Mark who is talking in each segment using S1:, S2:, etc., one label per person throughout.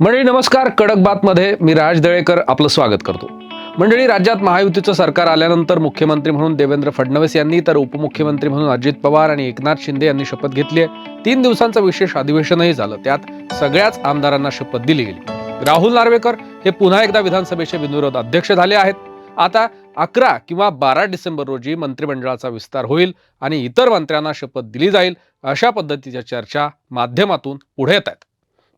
S1: मंडळी नमस्कार. कडक बातमध्ये मी राज दळेकर आपलं स्वागत करतो. मंडळी राज्यात महायुतीचं सरकार आल्यानंतर मुख्यमंत्री म्हणून देवेंद्र फडणवीस यांनी तर उपमुख्यमंत्री म्हणून अजित पवार आणि एकनाथ शिंदे यांनी शपथ घेतली आहे. तीन दिवसांचं विशेष अधिवेशनही झालं. त्यात सगळ्याच आमदारांना शपथ दिली गेली. राहुल नार्वेकर हे पुन्हा एकदा विधानसभेचे बिनविरोध अध्यक्ष झाले आहेत. आता अकरा किंवा बारा डिसेंबर रोजी मंत्रिमंडळाचा विस्तार होईल आणि इतर मंत्र्यांना शपथ दिली जाईल अशा पद्धतीच्या चर्चा माध्यमातून पुढे येत आहेत.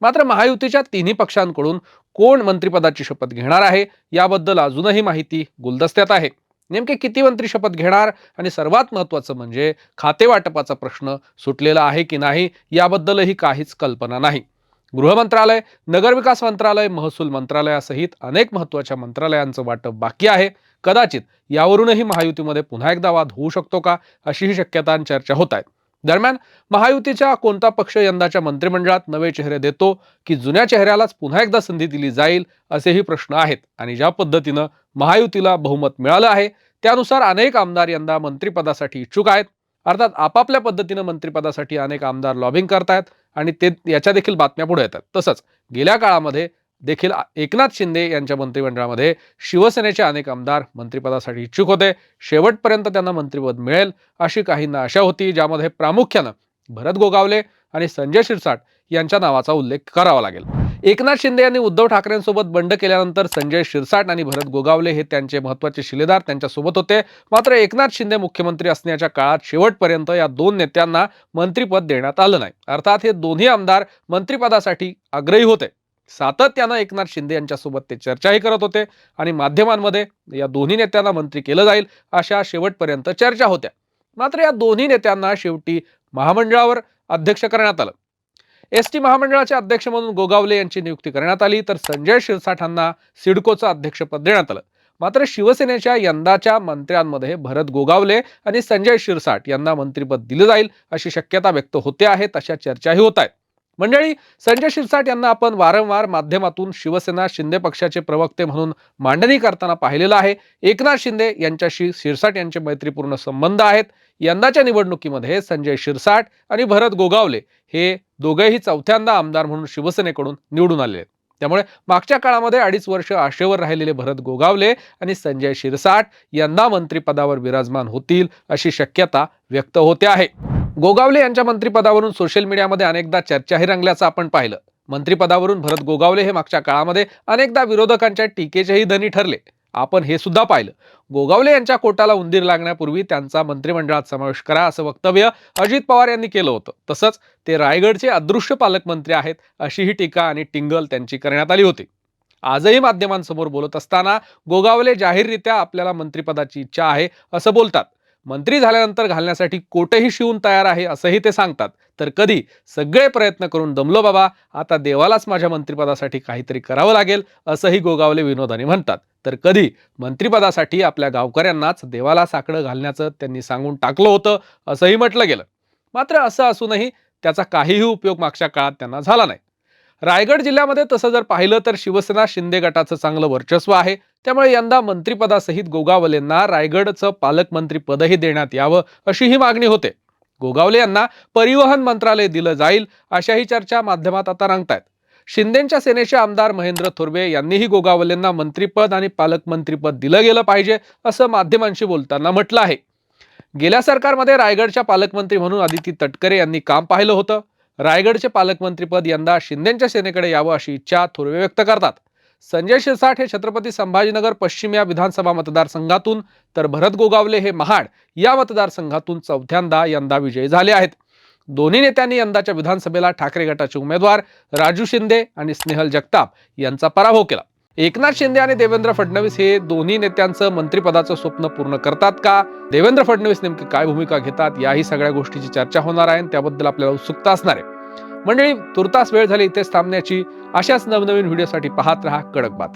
S1: मात्र महायुतीच्या तिन्ही पक्षांकडून कोण मंत्रिपदाची शपथ घेणार आहे याबद्दल अजूनही माहिती गुलदस्त्यात आहे. नेमके किती मंत्री शपथ घेणार आणि सर्वात महत्त्वाचं म्हणजे खाते वाटपाचा प्रश्न सुटलेला आहे की नाही याबद्दलही काहीच कल्पना नाही. गृह मंत्रालय नगरविकास मंत्रालय महसूल मंत्रालयासहित अनेक महत्त्वाच्या मंत्रालयांचं वाटप बाकी आहे. कदाचित यावरूनही महायुतीमध्ये पुन्हा एकदा वाद होऊ शकतो का अशीही शक्यता चर्चा होत आहेत दरम्यान महायुतीच्या कोणता पक्ष यंदाच्या मंत्रिमंडळात नवे चेहरे देतो की जुन्या चेहऱ्यालाच पुन्हा एकदा संधी दिली जाईल असेही प्रश्न आहेत. आणि ज्या पद्धतीनं महायुतीला बहुमत मिळालं आहे त्यानुसार अनेक आमदार यंदा मंत्रिपदासाठी इच्छुक आहेत. अर्थात आपापल्या पद्धतीनं मंत्रिपदासाठी अनेक आमदार लॉबिंग करतायत आणि ते याच्या देखील बातम्या पुढे येतात. तसंच गेल्या काळामध्ये देखील एकनाथ शिंदे यांच्या मंत्रिमंडळामध्ये शिवसेनेचे अनेक आमदार मंत्रिपदासाठी इच्छुक होते. शेवटपर्यंत त्यांना मंत्रिपद मिळेल अशी काहींना आशा होती ज्यामध्ये प्रामुख्यानं भरत गोगावले आणि संजय शिरसाट यांच्या नावाचा उल्लेख करावा लागेल. एकनाथ शिंदे यांनी उद्धव ठाकरेंसोबत बंड केल्यानंतर संजय शिरसाट आणि भरत गोगावले हे त्यांचे महत्त्वाचे शिलेदार त्यांच्यासोबत होते. मात्र एकनाथ शिंदे मुख्यमंत्री असण्याच्या काळात शेवटपर्यंत या दोन नेत्यांना मंत्रिपद देण्यात आलं नाही. अर्थात हे दोन्ही आमदार मंत्रिपदासाठी आग्रही होते. सातत्यानं एकनाथ शिंदे यांच्यासोबत ते चर्चाही करत होते आणि माध्यमांमध्ये या दोन्ही नेत्यांना मंत्री केलं जाईल अशा शेवटपर्यंत चर्चा होत्या. मात्र या दोन्ही नेत्यांना शेवटी महामंडळावर अध्यक्ष करण्यात आलं. एस टी महामंडळाचे अध्यक्ष म्हणून गोगावले यांची नियुक्ती करण्यात आली तर संजय शिरसाठांना सिडकोचं अध्यक्षपद देण्यात आलं. मात्र शिवसेनेच्या यंदाच्या मंत्र्यांमध्ये भरत गोगावले आणि संजय शिरसाट यांना मंत्रिपद दिलं जाईल अशी शक्यता व्यक्त होते आहेत अशा चर्चाही होत आहेत. मंडळी संजय शिरसाट यांना आपण वारंवार माध्यमातून शिवसेना शिंदे पक्षाचे प्रवक्ते म्हणून मांडणी करताना पाहिलेलं आहे. एकनाथ शिंदे यांच्याशी शिरसाट यांचे मैत्रीपूर्ण संबंध आहेत. यंदाच्या निवडणुकीमध्ये संजय शिरसाट आणि भरत गोगावले हे दोघेही चौथ्यांदा आमदार म्हणून शिवसेनेकडून निवडून आले आहेत. त्यामुळे मागच्या काळामध्ये अडीच वर्ष आशेवर राहिलेले भरत गोगावले आणि संजय शिरसाट यंदा मंत्रिपदावर विराजमान होतील अशी शक्यता व्यक्त होते आहे. गोगावले यांच्या मंत्रिपदावरून सोशल मीडियामध्ये अनेकदा चर्चाही रंगल्याचं आपण पाहिलं. मंत्रिपदावरून भरत गोगावले हे मागच्या काळामध्ये अनेकदा विरोधकांच्या टीकेचेही धनी ठरले. आपण हे सुद्धा पाहिलं. गोगावले यांच्या कोटाला उंदीर लागण्यापूर्वी त्यांचा मंत्रिमंडळात समावेश करा असं वक्तव्य अजित पवार यांनी केलं होतं. तसंच ते रायगडचे अदृश्य पालकमंत्री आहेत अशीही टीका आणि टिंगल त्यांची करण्यात आली होती. आजही माध्यमांसमोर बोलत असताना गोगावले जाहीररित्या आपल्याला मंत्रिपदाची इच्छा आहे असं बोलतात. मंत्री झाल्यानंतर घालण्यासाठी कोटही शिवून तयार आहे असंही ते सांगतात. तर कधी सगळे प्रयत्न करून दमलो बाबा आता देवालाच माझ्या मंत्रिपदासाठी काहीतरी करावं लागेल असंही गोगावले विनोदाने म्हणतात. तर कधी मंत्रिपदासाठी आपल्या गावकऱ्यांनाच देवाला साकडं घालण्याचं त्यांनी सांगून टाकलं होतं असंही म्हटलं गेलं. मात्र असं असूनही त्याचा काहीही उपयोग मागच्या काळात त्यांना झाला नाही. रायगड जिल्ह्यामध्ये तसं जर पाहिलं तर शिवसेना शिंदे गटाचं चांगलं वर्चस्व आहे. त्यामुळे यंदा मंत्रिपदासहित गोगावलेंना रायगडचं पालकमंत्रीपदही देण्यात यावं अशी ही मागणी होते. गोगावले यांना परिवहन मंत्रालय दिलं जाईल अशाही चर्चा माध्यमात आता रंगतायत. शिंदेच्या सेनेचे आमदार महेंद्र थोरवे यांनीही गोगावलेंना मंत्रीपद आणि पालकमंत्रीपद दिलं गेलं पाहिजे असं माध्यमांशी बोलताना म्हटलं आहे. गेल्या सरकारमध्ये रायगडच्या पालकमंत्री म्हणून आदिती तटकरे यांनी काम पाहिलं होतं. रायगडचे पालकमंत्रीपद यंदा शिंदेच्या सेनेकडे यावं अशी इच्छा थोरवे व्यक्त करतात. संजय शिरसाट हे छत्रपती संभाजीनगर पश्चिम या विधानसभा मतदारसंघातून तर भरत गोगावले हे महाड या मतदारसंघातून चौथ्यांदा यंदा विजयी झाले आहेत. दोन्ही नेत्यांनी यंदाच्या विधानसभेला ठाकरे गटाचे उमेदवार राजू शिंदे आणि स्नेहल जगताप यांचा पराभव केला. एकनाथ शिंदे आणि देवेंद्र फडणवीस हे दोन्ही नेत्यांचं मंत्रिपदाचं स्वप्न पूर्ण करतात का? देवेंद्र फडणवीस नेमकी काय भूमिका घेतात? याही सगळ्या गोष्टीची चर्चा होणार आहे आणि त्याबद्दल आपल्याला उत्सुकता असणार आहे. मंडळी तुर्तास वेळ झाली इथेच थांबण्याची. अशाच नवनवीन व्हिडिओसाठी पाहत रहा कडक बात